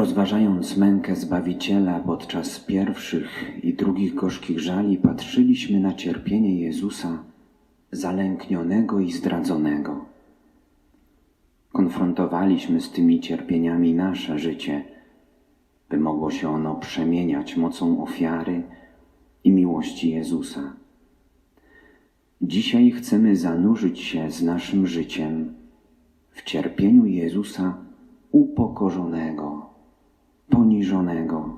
Rozważając mękę Zbawiciela podczas pierwszych i drugich gorzkich żali, patrzyliśmy na cierpienie Jezusa zalęknionego i zdradzonego. Konfrontowaliśmy z tymi cierpieniami nasze życie, by mogło się ono przemieniać mocą ofiary i miłości Jezusa. Dzisiaj chcemy zanurzyć się z naszym życiem w cierpieniu Jezusa upokorzonego, poniżonego.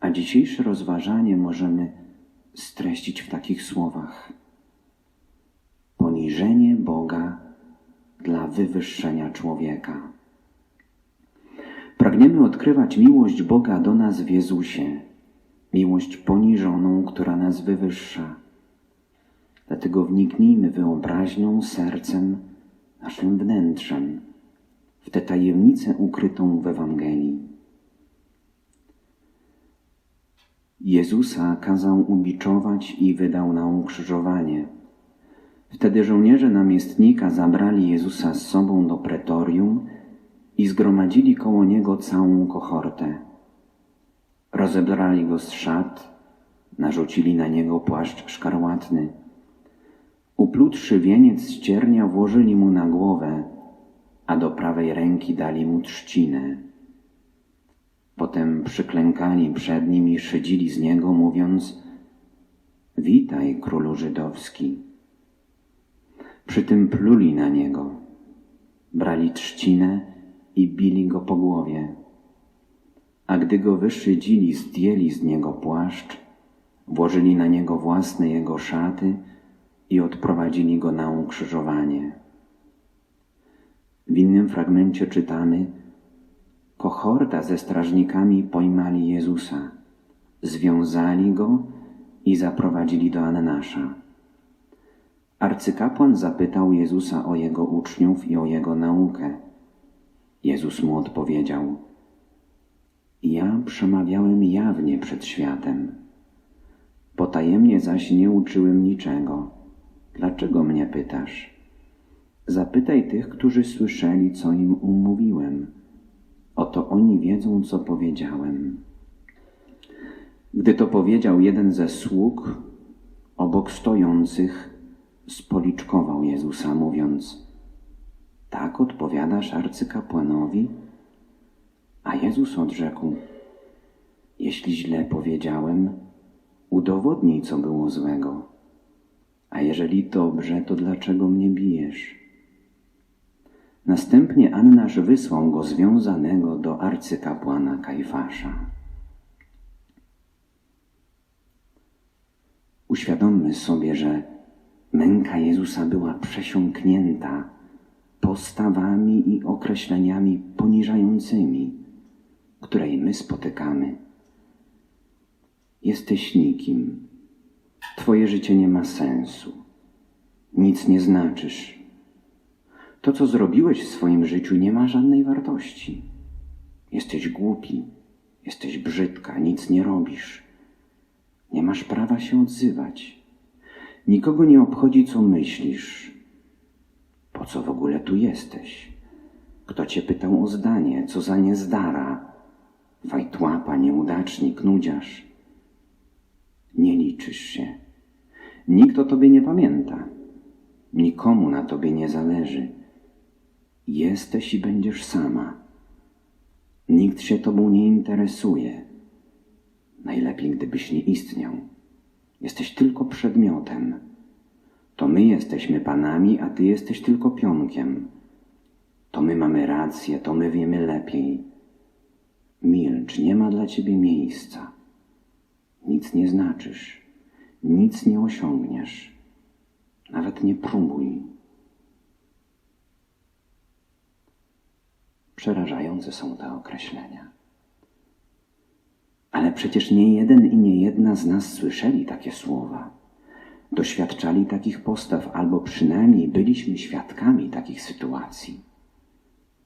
A dzisiejsze rozważanie możemy streścić w takich słowach: poniżenie Boga dla wywyższenia człowieka. Pragniemy odkrywać miłość Boga do nas w Jezusie, miłość poniżoną, która nas wywyższa. Dlatego wniknijmy wyobraźnią, sercem, naszym wnętrzem w tę tajemnicę ukrytą w Ewangelii. Jezusa kazał ubiczować i wydał na ukrzyżowanie. Wtedy żołnierze namiestnika zabrali Jezusa z sobą do pretorium i zgromadzili koło niego całą kohortę. Rozebrali go z szat, narzucili na niego płaszcz szkarłatny. Uplutszy wieniec z ciernia włożyli mu na głowę, a do prawej ręki dali mu trzcinę. Potem przyklękali przed nim i szydzili z niego, mówiąc Witaj, królu żydowski. Przy tym pluli na niego, brali trzcinę i bili go po głowie. A gdy go wyszydzili, zdjęli z niego płaszcz, włożyli na niego własne jego szaty i odprowadzili go na ukrzyżowanie. W innym fragmencie czytamy: Kohorta ze strażnikami pojmali Jezusa, związali go i zaprowadzili do Annasza. Arcykapłan zapytał Jezusa o jego uczniów i o jego naukę. Jezus mu odpowiedział: Ja przemawiałem jawnie przed światem. Potajemnie zaś nie uczyłem niczego. Dlaczego mnie pytasz? Zapytaj tych, którzy słyszeli, co im umówiłem. Oto oni wiedzą, co powiedziałem. Gdy to powiedział jeden ze sług, obok stojących, spoliczkował Jezusa, mówiąc: Tak odpowiadasz arcykapłanowi? A Jezus odrzekł: Jeśli źle powiedziałem, udowodnij, co było złego. A jeżeli dobrze, to dlaczego mnie bijesz? Następnie Annasz wysłał go związanego do arcykapłana Kajfasza. Uświadommy sobie, że męka Jezusa była przesiąknięta postawami i określeniami poniżającymi, której my spotykamy. Jesteś nikim. Twoje życie nie ma sensu. Nic nie znaczysz to, co zrobiłeś w swoim życiu, nie ma żadnej wartości. Jesteś głupi, jesteś brzydka, nic nie robisz. Nie masz prawa się odzywać. Nikogo nie obchodzi, co myślisz. Po co w ogóle tu jesteś? Kto cię pytał o zdanie? Co za niezdara? Fajtłapa, nieudacznik, nudziarz. Nie liczysz się. Nikt o tobie nie pamięta. Nikomu na tobie nie zależy. Jesteś i będziesz sama. Nikt się tobą nie interesuje. Najlepiej, gdybyś nie istniał. Jesteś tylko przedmiotem. To my jesteśmy panami, a ty jesteś tylko pionkiem. To my mamy rację, to my wiemy lepiej. Milcz, nie ma dla ciebie miejsca. Nic nie znaczysz, nic nie osiągniesz. Nawet nie próbuj. Przerażające są te określenia. Ale przecież nie jeden i nie jedna z nas słyszeli takie słowa. Doświadczali takich postaw, albo przynajmniej byliśmy świadkami takich sytuacji.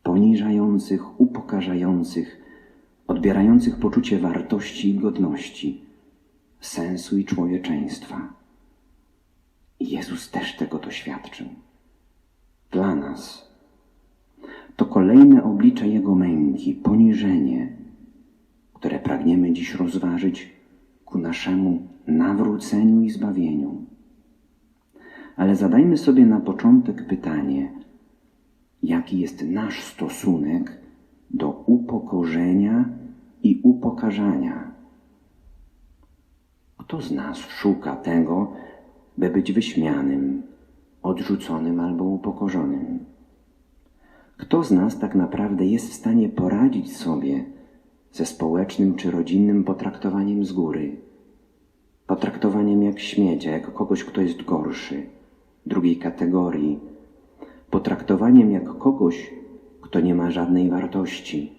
Poniżających, upokarzających, odbierających poczucie wartości i godności, sensu i człowieczeństwa. Jezus też tego doświadczył. Dla nas to kolejne oblicze Jego męki, poniżenie, które pragniemy dziś rozważyć ku naszemu nawróceniu i zbawieniu. Ale zadajmy sobie na początek pytanie, jaki jest nasz stosunek do upokorzenia i upokarzania. Kto z nas szuka tego, by być wyśmianym, odrzuconym albo upokorzonym? Kto z nas tak naprawdę jest w stanie poradzić sobie ze społecznym czy rodzinnym potraktowaniem z góry? Potraktowaniem jak śmiecia, jak kogoś, kto jest gorszy, drugiej kategorii, potraktowaniem jak kogoś, kto nie ma żadnej wartości.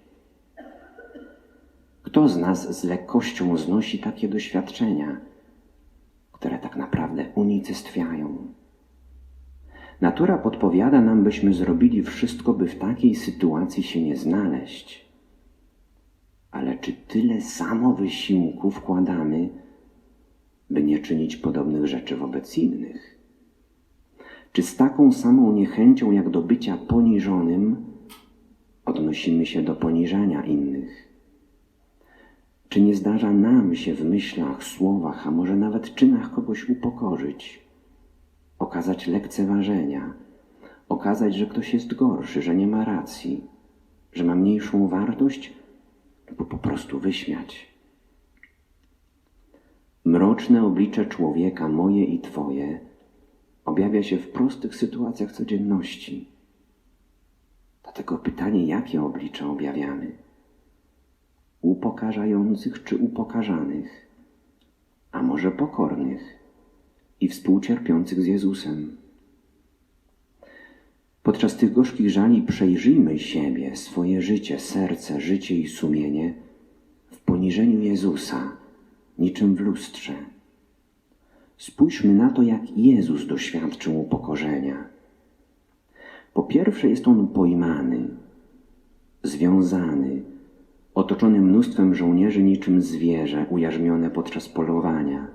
Kto z nas z lekkością znosi takie doświadczenia, które tak naprawdę unicestwiają? Natura podpowiada nam, byśmy zrobili wszystko, by w takiej sytuacji się nie znaleźć. Ale czy tyle samo wysiłku wkładamy, by nie czynić podobnych rzeczy wobec innych? Czy z taką samą niechęcią jak do bycia poniżonym odnosimy się do poniżania innych? Czy nie zdarza nam się w myślach, słowach, a może nawet czynach kogoś upokorzyć, okazać lekceważenia, okazać, że ktoś jest gorszy, że nie ma racji, że ma mniejszą wartość, lub po prostu wyśmiać? Mroczne oblicze człowieka, moje i Twoje, objawia się w prostych sytuacjach codzienności. Dlatego pytanie, jakie oblicze objawiamy? Upokarzających czy upokarzanych, a może pokornych i współcierpiących z Jezusem. Podczas tych gorzkich żali przejrzyjmy siebie, swoje życie, serce, życie i sumienie w poniżeniu Jezusa, niczym w lustrze. Spójrzmy na to, jak Jezus doświadczył upokorzenia. Po pierwsze, jest on pojmany, związany, otoczony mnóstwem żołnierzy niczym zwierzę ujarzmione podczas polowania,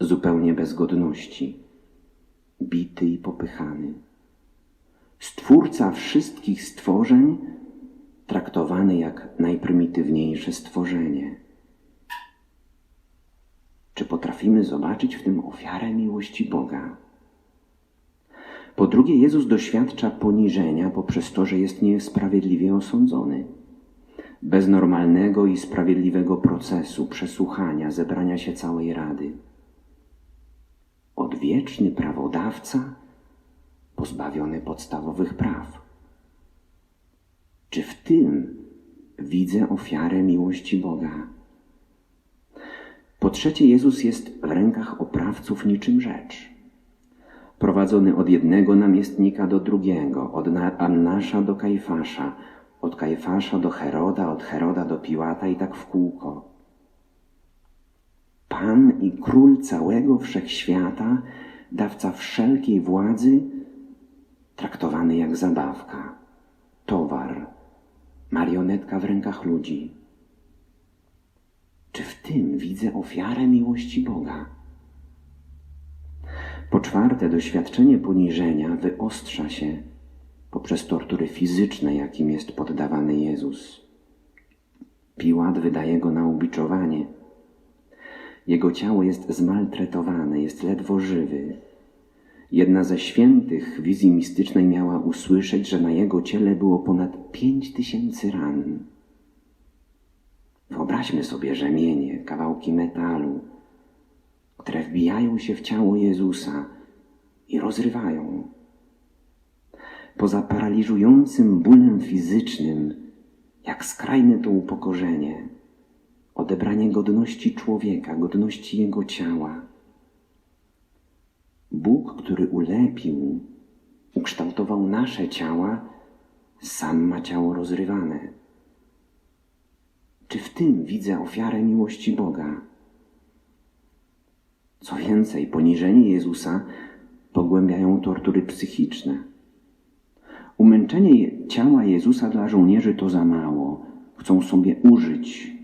zupełnie bez godności, bity i popychany. Stwórca wszystkich stworzeń traktowany jak najprymitywniejsze stworzenie. Czy potrafimy zobaczyć w tym ofiarę miłości Boga? Po drugie, Jezus doświadcza poniżenia poprzez to, że jest niesprawiedliwie osądzony. Bez normalnego i sprawiedliwego procesu, przesłuchania, zebrania się całej rady. Odwieczny prawodawca pozbawiony podstawowych praw. Czy w tym widzę ofiarę miłości Boga? Po trzecie, Jezus jest w rękach oprawców niczym rzecz. Prowadzony od jednego namiestnika do drugiego, od Annasza do Kajfasza, od Kajfasza do Heroda, od Heroda do Piłata i tak w kółko. Pan i król całego wszechświata, dawca wszelkiej władzy, traktowany jak zabawka, towar, marionetka w rękach ludzi. Czy w tym widzę ofiarę miłości Boga? Po czwarte, doświadczenie poniżenia wyostrza się poprzez tortury fizyczne, jakim jest poddawany Jezus. Piłat wydaje go na ubiczowanie. Jego ciało jest zmaltretowane, jest ledwo żywy. Jedna ze świętych wizji mistycznej miała usłyszeć, że na jego ciele było ponad pięć tysięcy ran. Wyobraźmy sobie rzemienie, kawałki metalu, które wbijają się w ciało Jezusa i rozrywają. Poza paraliżującym bólem fizycznym, jak skrajne to upokorzenie, odebranie godności człowieka, godności jego ciała. Bóg, który ulepił, ukształtował nasze ciała, sam ma ciało rozrywane. Czy w tym widzę ofiarę miłości Boga? Co więcej, poniżenie Jezusa pogłębiają tortury psychiczne. Umęczenie ciała Jezusa dla żołnierzy to za mało. Chcą sobie użyć,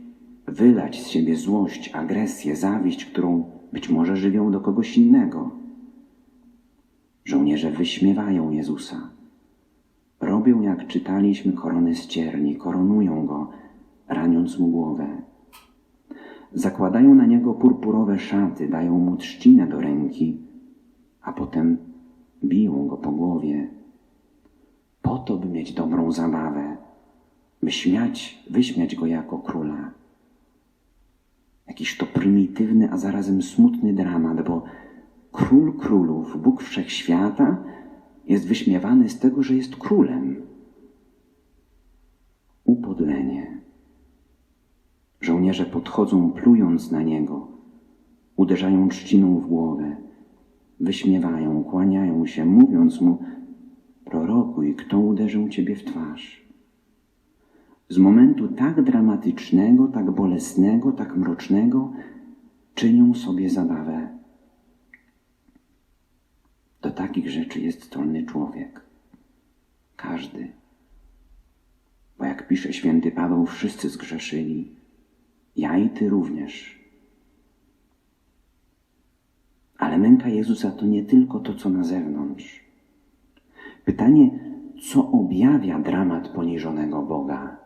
wylać z siebie złość, agresję, zawiść, którą być może żywią do kogoś innego. Żołnierze wyśmiewają Jezusa. Robią, jak czytaliśmy, koronę z cierni, koronują go, raniąc mu głowę. Zakładają na niego purpurowe szaty, dają mu trzcinę do ręki, a potem biją go po głowie. Po to, by mieć dobrą zabawę, by śmiać, wyśmiać go jako króla. Jakiś to prymitywny, a zarazem smutny dramat, bo król królów, Bóg wszechświata, jest wyśmiewany z tego, że jest królem. Upodlenie. Żołnierze podchodzą, plując na niego, uderzają trzciną w głowę, wyśmiewają, kłaniają się, mówiąc mu: Prorokuj, kto uderzył ciebie w twarz. Z momentu tak dramatycznego, tak bolesnego, tak mrocznego czynią sobie zabawę. Do takich rzeczy jest zdolny człowiek. Każdy. Bo jak pisze święty Paweł, wszyscy zgrzeszyli. Ja i ty również. Ale męka Jezusa to nie tylko to, co na zewnątrz. Pytanie, co objawia dramat poniżonego Boga?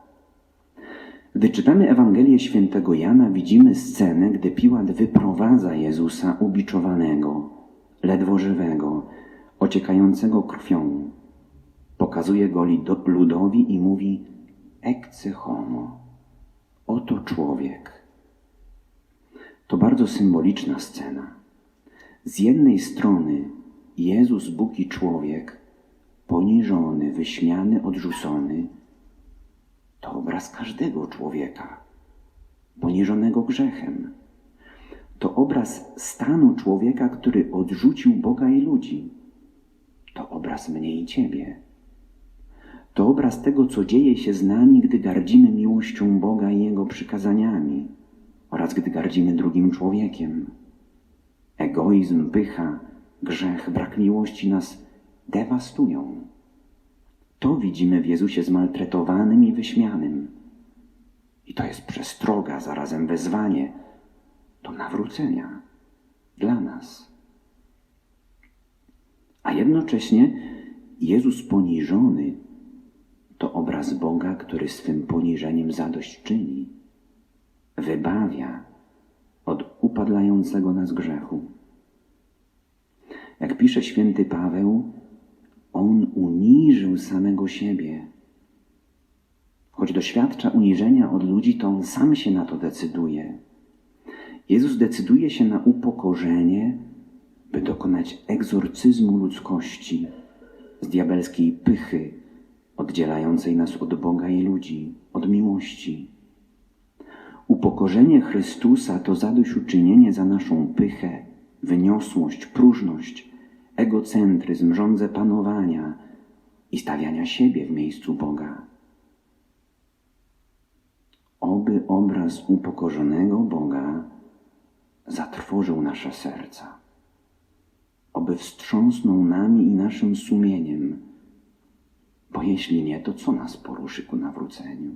Gdy czytamy Ewangelię świętego Jana, widzimy scenę, gdy Piłat wyprowadza Jezusa ubiczowanego, ledwo żywego, ociekającego krwią. Pokazuje go ludowi i mówi Ecce homo. Oto człowiek. To bardzo symboliczna scena. Z jednej strony Jezus, Bóg i człowiek, poniżony, wyśmiany, odrzucony, to obraz każdego człowieka, poniżonego grzechem. To obraz stanu człowieka, który odrzucił Boga i ludzi. To obraz mnie i Ciebie. To obraz tego, co dzieje się z nami, gdy gardzimy miłością Boga i Jego przykazaniami oraz gdy gardzimy drugim człowiekiem. Egoizm, pycha, grzech, brak miłości nas dewastują. To widzimy w Jezusie zmaltretowanym i wyśmianym. I to jest przestroga, zarazem wezwanie do nawrócenia dla nas. A jednocześnie Jezus poniżony to obraz Boga, który swym poniżeniem zadośćczyni, wybawia od upadlającego nas grzechu. Jak pisze święty Paweł, on uniżył samego siebie. Choć doświadcza uniżenia od ludzi, to on sam się na to decyduje. Jezus decyduje się na upokorzenie, by dokonać egzorcyzmu ludzkości z diabelskiej pychy, oddzielającej nas od Boga i ludzi, od miłości. Upokorzenie Chrystusa to zadośćuczynienie za naszą pychę, wyniosłość, próżność, egocentryzm, rządzę panowania i stawiania siebie w miejscu Boga. Oby obraz upokorzonego Boga zatrwożył nasze serca. Oby wstrząsnął nami i naszym sumieniem, bo jeśli nie, to co nas poruszy ku nawróceniu?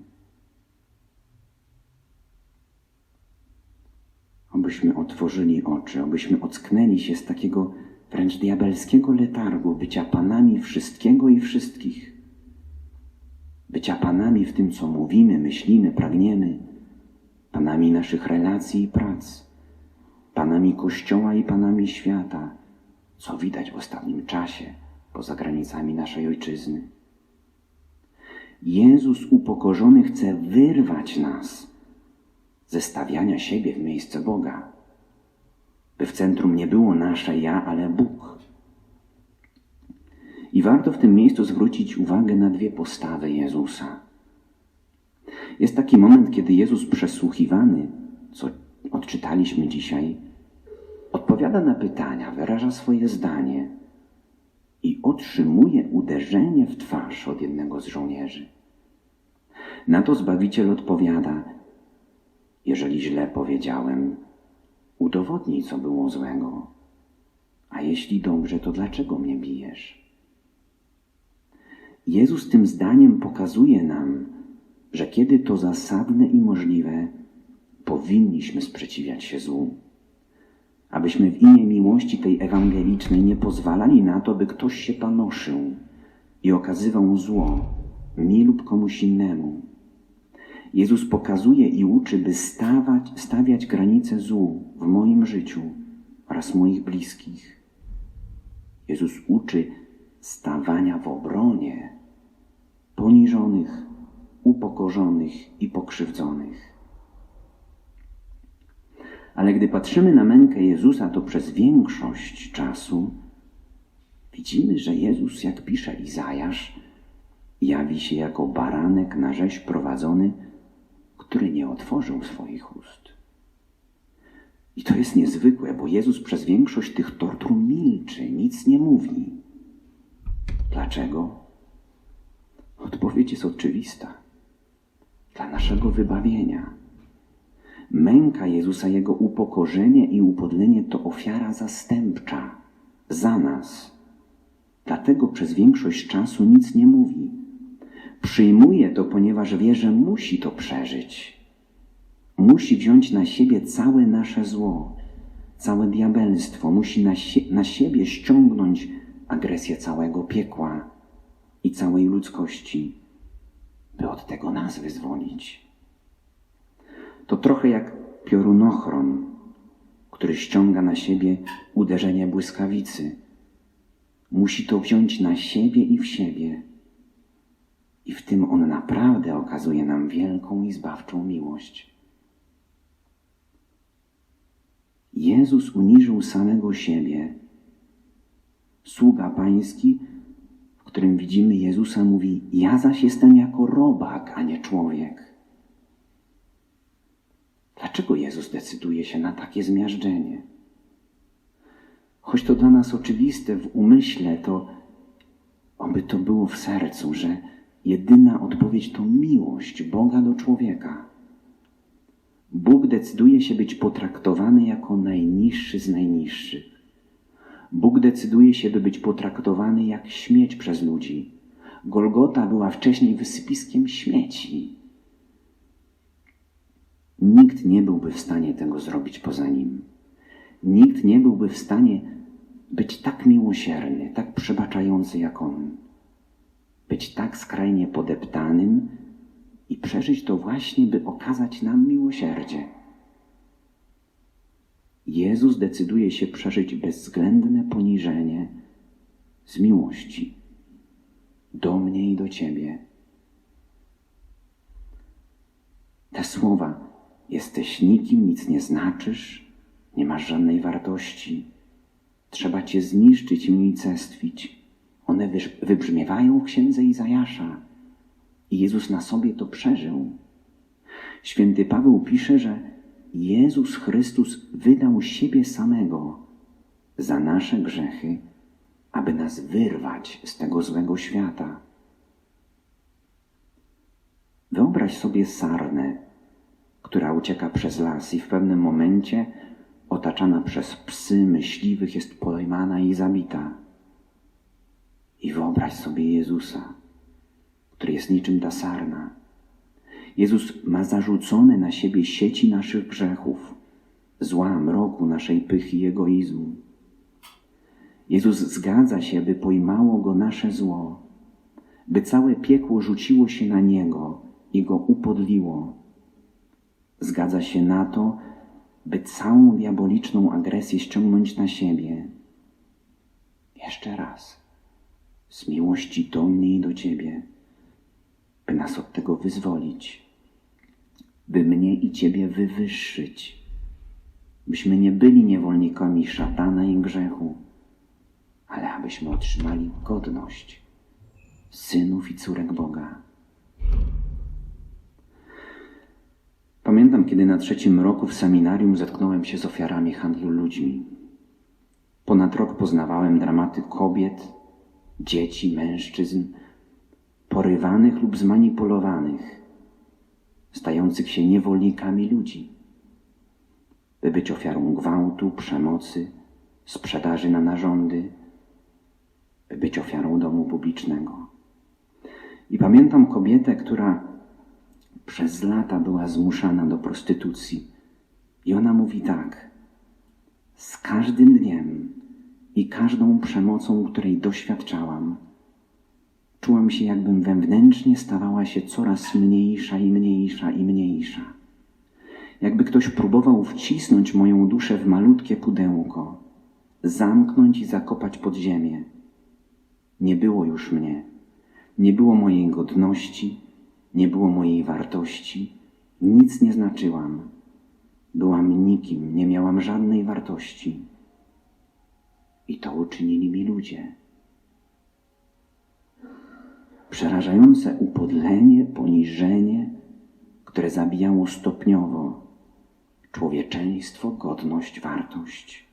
Obyśmy otworzyli oczy, obyśmy ocknęli się z takiego wręcz diabelskiego letargu bycia panami wszystkiego i wszystkich. Bycia panami w tym, co mówimy, myślimy, pragniemy, panami naszych relacji i prac, panami Kościoła i panami świata, co widać w ostatnim czasie poza granicami naszej ojczyzny. Jezus upokorzony chce wyrwać nas ze stawiania siebie w miejsce Boga by w centrum nie było nasze ja, ale Bóg. I warto w tym miejscu zwrócić uwagę na dwie postawy Jezusa. Jest taki moment, kiedy Jezus przesłuchiwany, co odczytaliśmy dzisiaj, odpowiada na pytania, wyraża swoje zdanie i otrzymuje uderzenie w twarz od jednego z żołnierzy. Na to Zbawiciel odpowiada: Jeżeli źle powiedziałem, Udowodnij, co było złego. A jeśli dobrze, to dlaczego mnie bijesz? Jezus tym zdaniem pokazuje nam, że kiedy to zasadne i możliwe, powinniśmy sprzeciwiać się złu. Abyśmy w imię miłości tej ewangelicznej nie pozwalali na to, by ktoś się panoszył, i okazywał zło mi lub komuś innemu. Jezus pokazuje i uczy, by stawać, stawiać granice złu w moim życiu oraz moich bliskich. Jezus uczy stawania w obronie poniżonych, upokorzonych i pokrzywdzonych. Ale gdy patrzymy na mękę Jezusa, to przez większość czasu widzimy, że Jezus, jak pisze Izajasz, jawi się jako baranek na rzeź prowadzony, który nie otworzył swoich ust. I to jest niezwykłe, bo Jezus przez większość tych tortur milczy, nic nie mówi. Dlaczego? Odpowiedź jest oczywista. Dla naszego wybawienia. Męka Jezusa, Jego upokorzenie i upodlenie to ofiara zastępcza za nas. Dlatego przez większość czasu nic nie mówi. Przyjmuje to, ponieważ wie, że musi to przeżyć. Musi wziąć na siebie całe nasze zło, całe diabelstwo, musi na, sie na siebie ściągnąć agresję całego piekła i całej ludzkości, by od tego nas wyzwolić. To trochę jak piorunochron, który ściąga na siebie uderzenie błyskawicy. Musi to wziąć na siebie i w siebie. I w tym on naprawdę okazuje nam wielką i zbawczą miłość. Jezus uniżył samego siebie. Sługa pański, w którym widzimy Jezusa, mówi: Ja zaś jestem jako robak, a nie człowiek. Dlaczego Jezus decyduje się na takie zmiażdżenie? Choć to dla nas oczywiste w umyśle, to oby to było w sercu, że jedyna odpowiedź to miłość Boga do człowieka. Bóg decyduje się być potraktowany jako najniższy z najniższych. Bóg decyduje się, by być potraktowany jak śmieć przez ludzi. Golgota była wcześniej wysypiskiem śmieci. Nikt nie byłby w stanie tego zrobić poza nim. Nikt nie byłby w stanie być tak miłosierny, tak przebaczający jak on. Być tak skrajnie podeptanym i przeżyć to właśnie, by okazać nam miłosierdzie. Jezus decyduje się przeżyć bezwzględne poniżenie z miłości do mnie i do Ciebie. Te słowa Jesteś nikim, nic nie znaczysz, nie masz żadnej wartości. Trzeba cię zniszczyć i unicestwić. One wybrzmiewają w księdze Izajasza. I Jezus na sobie to przeżył. Święty Paweł pisze, że Jezus Chrystus wydał siebie samego za nasze grzechy, aby nas wyrwać z tego złego świata. Wyobraź sobie sarnę, która ucieka przez las i w pewnym momencie, otaczana przez psy myśliwych, jest pojmana i zabita. I wyobraź sobie Jezusa, który jest niczym ta sarna. Jezus ma zarzucone na siebie sieci naszych grzechów, zła, mroku, naszej pychy i egoizmu. Jezus zgadza się, by pojmało go nasze zło, by całe piekło rzuciło się na niego i go upodliło, zgadza się na to, by całą diaboliczną agresję ściągnąć na siebie. Jeszcze raz, z miłości do mnie i do Ciebie, by nas od tego wyzwolić, by mnie i Ciebie wywyższyć, byśmy nie byli niewolnikami szatana i grzechu, ale abyśmy otrzymali godność synów i córek Boga. Pamiętam, kiedy na trzecim roku w seminarium zetknąłem się z ofiarami handlu ludźmi. Ponad rok poznawałem dramaty kobiet, dzieci, mężczyzn, porywanych lub zmanipulowanych, stających się niewolnikami ludzi, by być ofiarą gwałtu, przemocy, sprzedaży na narządy, by być ofiarą domu publicznego. I pamiętam kobietę, która przez lata była zmuszana do prostytucji. I ona mówi tak: Z każdym dniem i każdą przemocą, której doświadczałam, Czułam się, jakbym wewnętrznie stawała się coraz mniejsza i mniejsza i mniejsza. Jakby ktoś próbował wcisnąć moją duszę w malutkie pudełko, zamknąć i zakopać pod ziemię. Nie było już mnie, nie było mojej godności, nie było mojej wartości, nic nie znaczyłam. Byłam nikim, nie miałam żadnej wartości. I to uczynili mi ludzie. Przerażające upodlenie, poniżenie, które zabijało stopniowo człowieczeństwo, godność, wartość.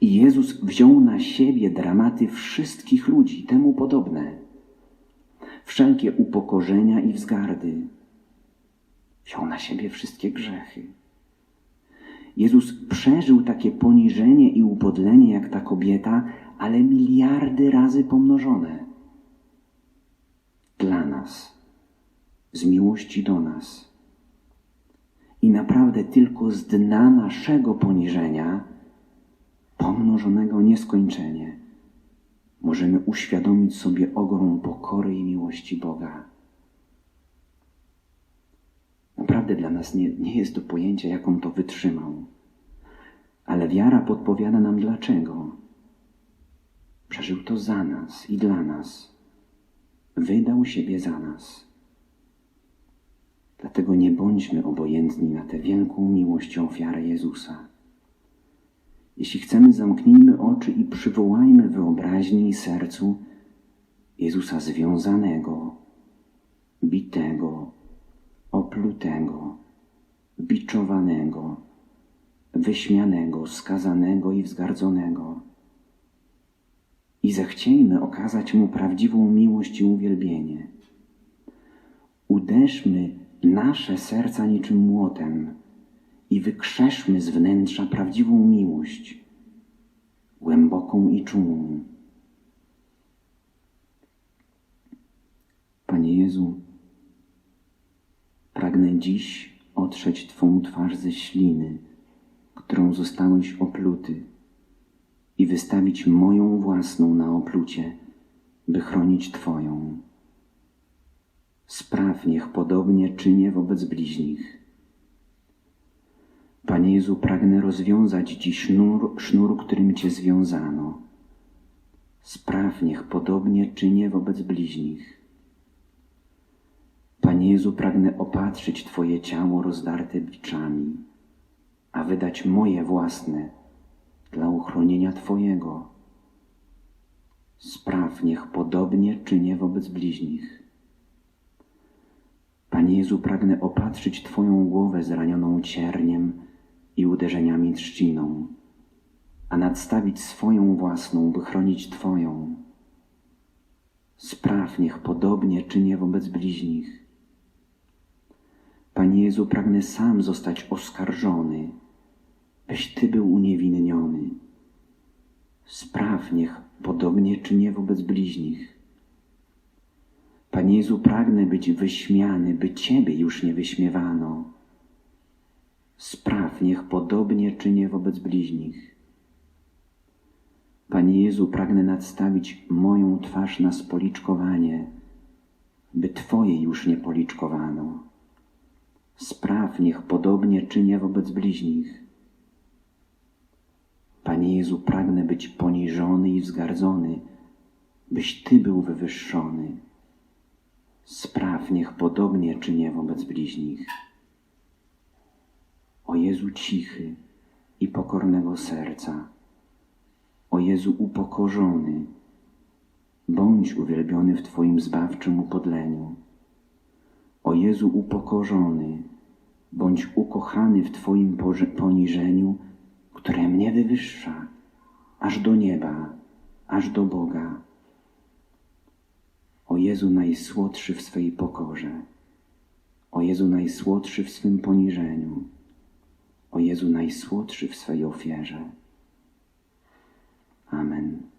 I Jezus wziął na siebie dramaty wszystkich ludzi, temu podobne, wszelkie upokorzenia i wzgardy. Wziął na siebie wszystkie grzechy. Jezus przeżył takie poniżenie i upodlenie jak ta kobieta, ale miliardy razy pomnożone. Dla nas, z miłości do nas. I naprawdę tylko z dna naszego poniżenia, pomnożonego nieskończenie, możemy uświadomić sobie ogrom pokory i miłości Boga. Naprawdę dla nas nie, nie jest do pojęcia, jaką to wytrzymał. Ale wiara podpowiada nam dlaczego. Przeżył to za nas i dla nas. Wydał siebie za nas. Dlatego nie bądźmy obojętni na tę wielką miłość ofiarę Jezusa. Jeśli chcemy, zamknijmy oczy i przywołajmy wyobraźni i sercu Jezusa związanego, bitego, oplutego, biczowanego, wyśmianego, skazanego i wzgardzonego. I zechciejmy okazać Mu prawdziwą miłość i uwielbienie. Uderzmy nasze serca niczym młotem i wykrzeszmy z wnętrza prawdziwą miłość, głęboką i czułą. Panie Jezu, pragnę dziś otrzeć Twą twarz ze śliny, którą zostałeś opluty i wystawić moją własną na oplucie, by chronić Twoją. Spraw niech podobnie czynię wobec bliźnich. Panie Jezu, pragnę rozwiązać dziś sznur, sznur, którym Cię związano. Spraw niech podobnie czynię wobec bliźnich. Panie Jezu, pragnę opatrzyć Twoje ciało rozdarte biczami, a wydać moje własne dla uchronienia Twojego. Spraw niech podobnie czynię wobec bliźnich. Panie Jezu, pragnę opatrzyć Twoją głowę zranioną cierniem i uderzeniami trzciną, a nadstawić swoją własną, by chronić Twoją. Spraw niech podobnie czynię wobec bliźnich. Panie Jezu, pragnę sam zostać oskarżony, byś Ty był uniewinniony. Spraw niech podobnie czynię wobec bliźnich. Panie Jezu, pragnę być wyśmiany, by Ciebie już nie wyśmiewano. Spraw niech podobnie czynię wobec bliźnich. Panie Jezu, pragnę nadstawić moją twarz na spoliczkowanie, by Twoje już nie policzkowano. Spraw niech podobnie czynię wobec bliźnich. Panie Jezu, pragnę być poniżony i wzgardzony, byś Ty był wywyższony. Spraw niech podobnie czynię wobec bliźnich. O Jezu cichy i pokornego serca, o Jezu upokorzony, bądź uwielbiony w Twoim zbawczym upodleniu. O Jezu upokorzony, bądź ukochany w Twoim poniżeniu, które mnie wywyższa, aż do nieba, aż do Boga. O Jezu najsłodszy w swej pokorze, o Jezu najsłodszy w swym poniżeniu, o Jezu najsłodszy w swej ofierze. Amen.